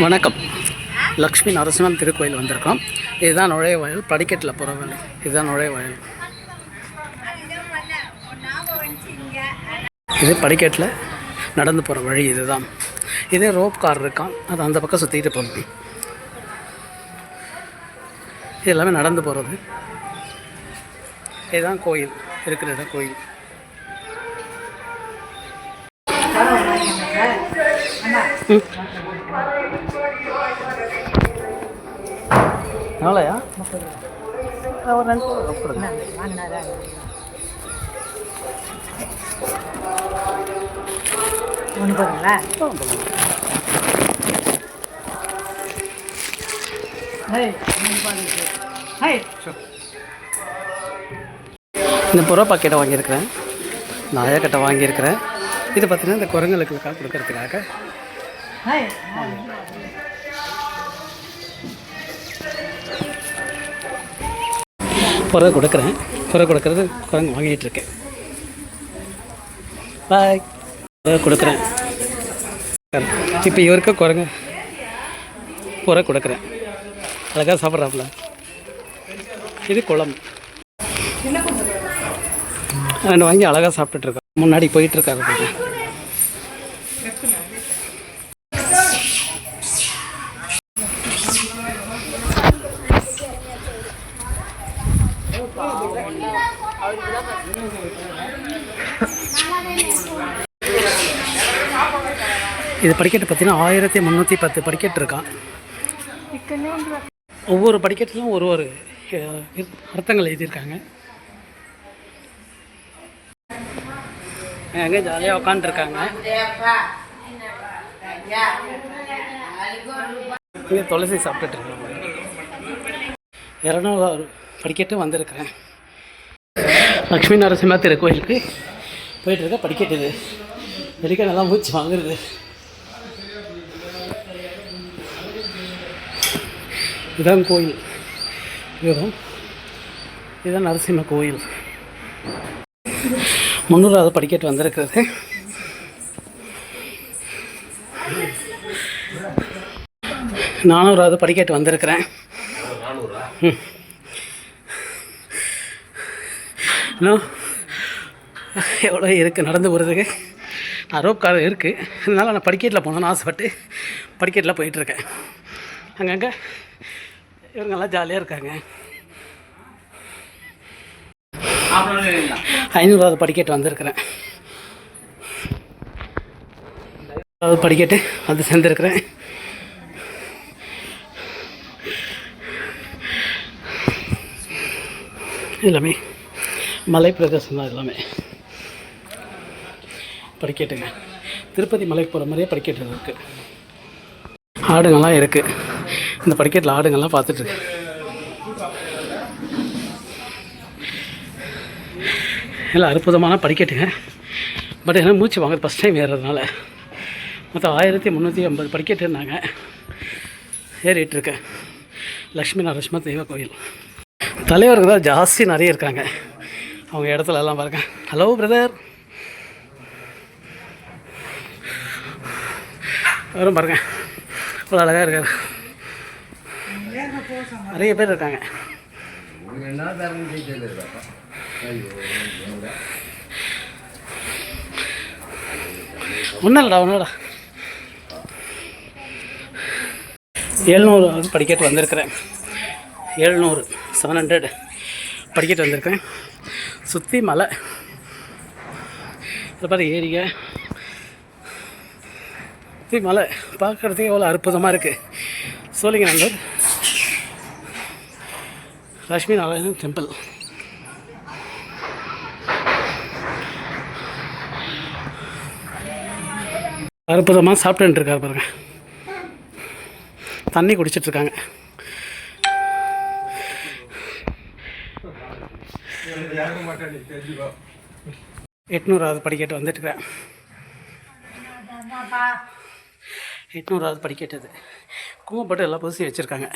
வணக்கம். லக்ஷ்மி நரசிம்மன் திருக்கோயில் வந்திருக்கோம். இதுதான் நுழைவாயில் படிக்கட்டில் போகிற வழி. இதுதான் நுழைவாயில் இது படிக்கட்டில் நடந்து போகிற வழி இதுதான். இதே ரோப் கார் இருக்கான் அது அந்த பக்கம் சுற்றிட்டு போகணும் இது எல்லாமே நடந்து போகிறது இதுதான் கோயில். இருக்கிற இடம் கோயில். ம். நாளையா ஒரு கொடுங்க ஒன்று போதுங்களா இந்த புறா பாக்கெட்டை வாங்கியிருக்கிறேன். நாயக்கட்டை வாங்கியிருக்கிறேன். இது பார்த்தீங்கன்னா இந்த குரங்களுக்கு கொடுக்கறதுக்காக. புறா கொடுக்குறேன். புறா கொடுக்கறது குரங்கு வாங்கிட்டு இருக்கேன். பாய் புறா கொடுக்குறேன். இப்போ இவருக்கு குரங்கு. புறா கொடுக்குறேன். அழகாக சாப்பிட்றாப்புல. இது குளம். ரெண்டு வாங்கி அழகாக சாப்பிட்டுட்டு இருக்கோம் முன்னாடி போயிட்டு இது படிக்கட்டு பார்த்தீங்கன்னா ஆயிரத்தி முந்நூற்றி பத்து படிக்கட்டு இருக்கான். ஒவ்வொரு படிக்கட்டிலும் ஒரு ஒரு அர்த்தங்கள் எழுதியிருக்காங்க. அங்கே ஜாலியாக உட்காந்துருக்காங்க இங்கே துளசி சாப்பிட்டுட்டு இருக்காங்க. இரநூறு படிக்கட்டு வந்திருக்கிறேன். லக்ஷ்மி நரசிம்ம திருக்கோயிலுக்கு போயிட்டு இருக்க படிக்கட்டு இது. வெளிக்க நல்லா மூச்சு வாங்குறது. இதுதான் கோயில். இதுதான் இதுதான் நரசிம்ம கோயில். முந்நூறாவது படிக்கட்டு வந்திருக்கிறது. நானூறாவது படிக்கட்டு வந்திருக்கிறேன். ம். இன்னும் எவ்வளோ இருக்குது நடந்து போகிறதுக்கு நான் ரோப் கார் இருக்குது அதனால் நான் படிக்கட்டில் போகணுன்னு ஆசைப்பட்டு படிக்கட்டில் போயிட்டுருக்கேன் அங்கங்கே இவங்கெல்லாம் ஜாலியாக இருக்காங்க. ஐநூறாவது படிக்கட்டு வந்திருக்கிறேன். ஐநூறாவது படிக்கட்டு வந்து சேர்ந்துருக்கிறேன். எல்லாமே மலை பிரதேசம் தான் எல்லாமே. படிக்கட்டுங்க. திருப்பதி மலைக்கு போகிற மாதிரியே படிக்கட்டு இருக்குது ஆடுங்கள்லாம் இருக்குது இந்த படிக்கட்டில் ஆடுங்கள்லாம் பார்த்துட்டு இல்லை அற்புதமான படிக்கட்டுங்க. பட் என்ன மூச்சு வாங்க ஃபஸ்ட் டைம் ஏறுறதுனால மொத்தம் ஆயிரத்தி முந்நூற்றி ஐம்பது படிக்கட்டு இருந்தாங்க ஏறிட்டுருக்கேன் லக்ஷ்மி நரசிம்ம தெய்வ கோயில். தலைவர்கள் தான் ஜாஸ்தி நிறைய இருக்காங்க. அவங்க இடத்துல எல்லாம் பாருங்க. ஹலோ பிரதர் வரும் பாருங்க. அவ்வளோ அழகாக இருக்கார். நிறைய பேர் இருக்காங்க. ஒன்றும் இல்லைடா ஒன்றும் இல்லைடா எழுநூறு படிக்கட்டு வந்திருக்கிறேன். எழுநூறு செவன் ஹண்ட்ரட் படிக்கட்டு வந்திருக்கேன் சுற்றி மலை. இதை பாரு ஏரிங்க சுற்றி மலை. பார்க்குறதுக்கே எவ்வளோ அற்புதமாக இருக்குது சோழிங்கநல்லூர் லக்ஷ்மி நாராயணன் டெம்பிள். அற்புதமாக சாப்பிட்டுருக்கார் இருக்காரு பாருங்க. தண்ணி குடிச்சிட்ருக்காங்க. எட்நூறாவது படிக்கட்டு வந்துட்டுருக்கேன் எட்நூறாவது படிக்கட்டு அது. கும்பப்பட்டு எல்லாம் புதுசி வச்சுருக்காங்க.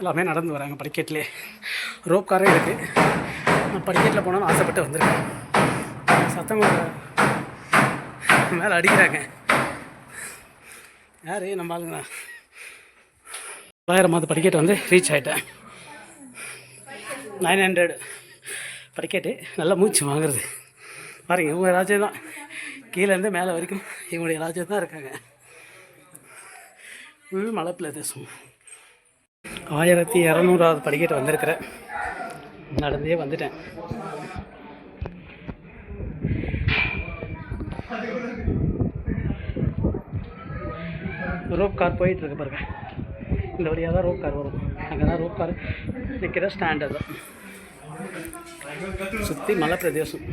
எல்லாமே நடந்து வராங்க படிக்கட்டிலே. ரோப் காரே இருக்குது நான் படிக்கட்டில் போகணுன்னு ஆசைப்பட்டு வந்திருக்கேன். சத்தம் மேலே அடிக்கிறாங்க. யார்? நம்ம ஆளுங்க தொள்ளாயிரமாவது படிக்கட்டு வந்து ரீச் ஆகிட்டேன் நைன் ஹண்ட்ரட் படிக்கட்டு நல்லா மூச்சு வாங்குறது. பாருங்கள் இவங்க ராஜ்யம் தான். கீழேருந்து மேலே வரைக்கும் இவங்களுடைய ராஜ்யம் தான் இருக்காங்க. ஃபுல் மழை பிரதேசம் ஆயிரத்தி இரநூறாவது படிக்கட்டு வந்திருக்கிறேன் நடந்தே வந்துட்டேன். ரோப் கார் போயிட்டு இருக்கு பாருங்க. இந்த வழியாக தான் ரோப் கார் வரும். அங்கே தான் ரோப் கார் நிற்கிற ஸ்டாண்டர் தான் சுற்றி மலை பிரதேசம்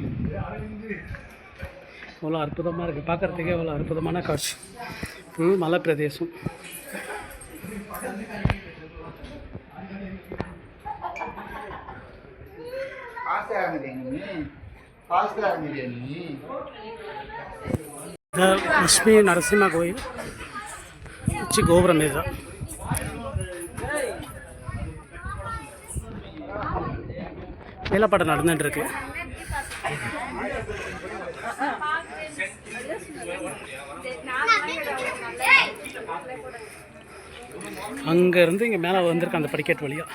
அவ்வளோ அற்புதமாக இருக்குது பார்க்குறதுக்கே அவ்வளோ அற்புதமான காட்சி. ஃபுல் மலை பிரதேசம் லட்சுமி நரசிம்ம கோயில். உச்சி கோபுரம் இதுதான் வேலைப்பாடு நடந்துட்டு இருக்கு அங்கேருந்து இங்கே மேலே வந்திருக்க அந்த படிக்கட்டு வழியா.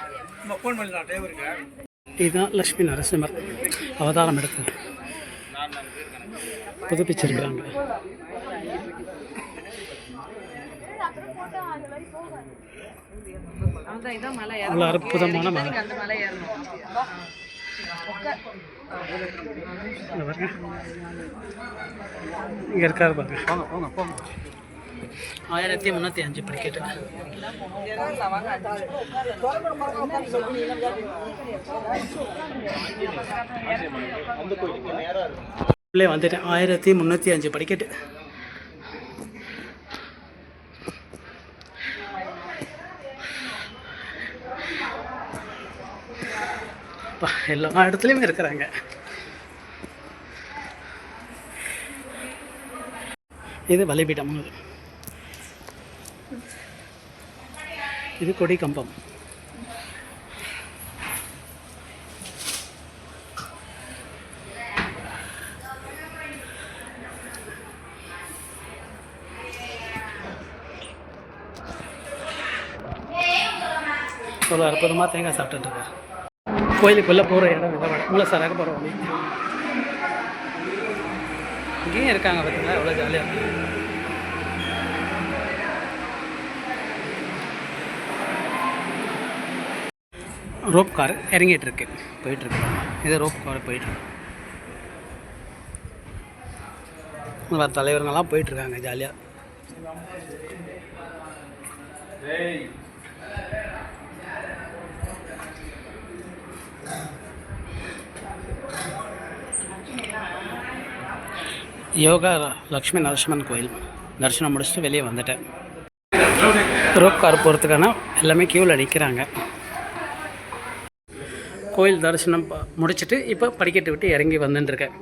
இதுதான் லக்ஷ்மி நரசிம்மர் அவதாரம் எடுத்து புதுப்பிச்சிருக்கிறாங்க. அவ்வளோ அற்புதமான மலை. இங்கே இருக்காரு பாருங்க. போங்க போங்க போங்க. ஆயிரத்தி முந்நூற்றி அஞ்சு படிக்கட்டு உள்ளே வந்துட்டேன். ஆயிரத்தி முந்நூற்றி அஞ்சு படிக்கட்டு எல்லா இடத்துலையுமே இருக்கிறாங்க. இது வலைபீடம் இது கொடி கம்பம். இவ்வளோ அற்புதமாக தேங்காய் சாப்பிட்டுட்டு கோயிலுக்குள்ளே போகிற இடம் இல்லை மூலசாராக போகிறோம் போகிற வழி. இங்கேயும் இருக்காங்க பார்த்தீங்களா எவ்வளோ ஜாலியாக இருக்கும் ரோப் கார் இறங்கிட்டுருக்கு. இருக்கு இது ரோப் கார் போயிட்டுருக்கு. வர தலைவருங்கெல்லாம் ஜாலியாக யோகா லக்ஷ்மி நரசிம்மன் கோயில். தரிசனம் முடிச்சுட்டு வெளியே வந்துட்டேன். ரோப் கார் போகிறதுக்கான எல்லாமே க்யூவில் நிற்கிறாங்க கோயில் தரிசனம் முடிச்சுட்டு முடிச்சிட்டு இப்போ படிக்கட்டு விட்டு இறங்கி வந்துட்டுருக்கேன்.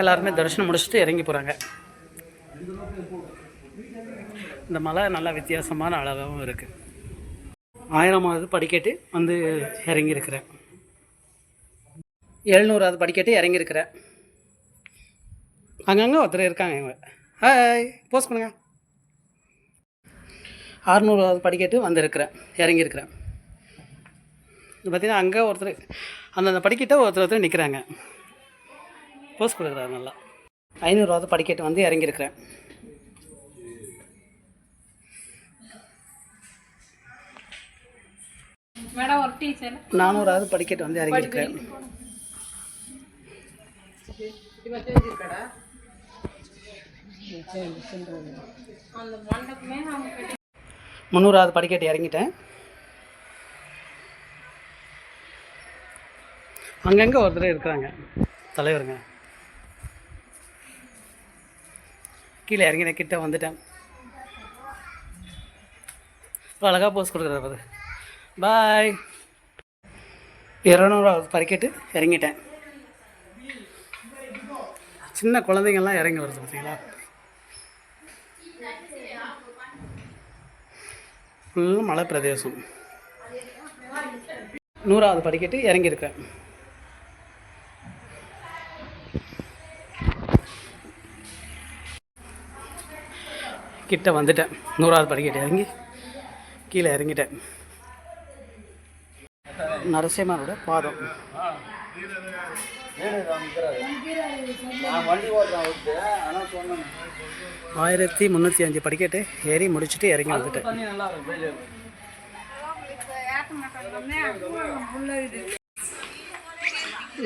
எல்லாருமே தரிசனம் முடிச்சுட்டு இறங்கி போகிறாங்க இந்த மலை நல்லா வித்தியாசமான அழகாகவும் இருக்குது ஆயிரமாவது படிக்கட்டு வந்து இறங்கியிருக்கிறேன். எழுநூறாவது படிக்கட்டு இறங்கியிருக்கிறேன். அங்கங்கே ஒருத்தர் இருக்காங்க இவங்க. ஹாய் போஸ்ட் பண்ணுங்க. அறுநூறாவது படிக்கட்டு வந்திருக்கிறேன் இறங்கியிருக்கிறேன். பார்த்தீங்கன்னா அங்கே ஒருத்தர் அந்தந்த படிக்கட்டை ஒருத்தர் ஒருத்தர் நிற்கிறாங்க போஸ்ட் கொடுக்குறாரு நல்லா. ஐநூறாவது படிக்கட்டு வந்து இறங்கியிருக்கிறேன். நானூறாவது படிக்கட்டு வந்து இறங்கியிருக்கிறேன். அந்த மண்டபமே அவங்க கட்டி முந்நூறாவது படிக்கட்டு இறங்கிட்டேன். அங்கங்கே ஒருத்தர் இருக்கிறாங்க. தலைவருங்க. கீழே இறங்கின கிட்ட வந்துட்டேன். அழகாக போஸ் கொடுக்குறாரு பாரு. பாய் இரநூறாவது படிக்கட்டு இறங்கிட்டேன். சின்ன குழந்தைங்கள்லாம் இறங்கி வருது பார்த்தீங்களா ஃபுல் மலை பிரதேசம் நூறாவது படிக்கட்டு இறங்கியிருக்கேன். கிட்ட வந்துட்டேன். நூறாவது படிக்கட்டு இறங்கி கீழே இறங்கிட்டேன். நரசிம்மனோட பாதம். ஆயிரத்தி முந்நூற்றி அஞ்சு படிக்கட்டு ஏறி முடிச்சுட்டு இறங்கி வந்துட்டேன்.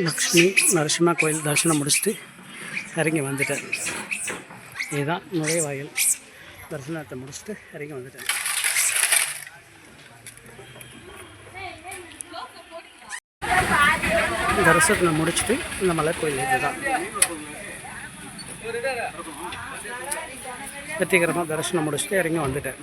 லக்ஷ்மி நரசிம்மா கோயில் தரிசனம் முடிச்சுட்டு இறங்கி வந்துட்டேன். இதுதான் நுழைவாயில். தரிசனத்தை முடிச்சுட்டு இறங்கி வந்துட்டேன். தரிசனத்தை முடிச்சுட்டு இந்த மலை கோயில் இதுதான். வெற்றிகரமாக தரிசனம் முடிச்சுட்டு இறங்கி வந்துட்டேன்.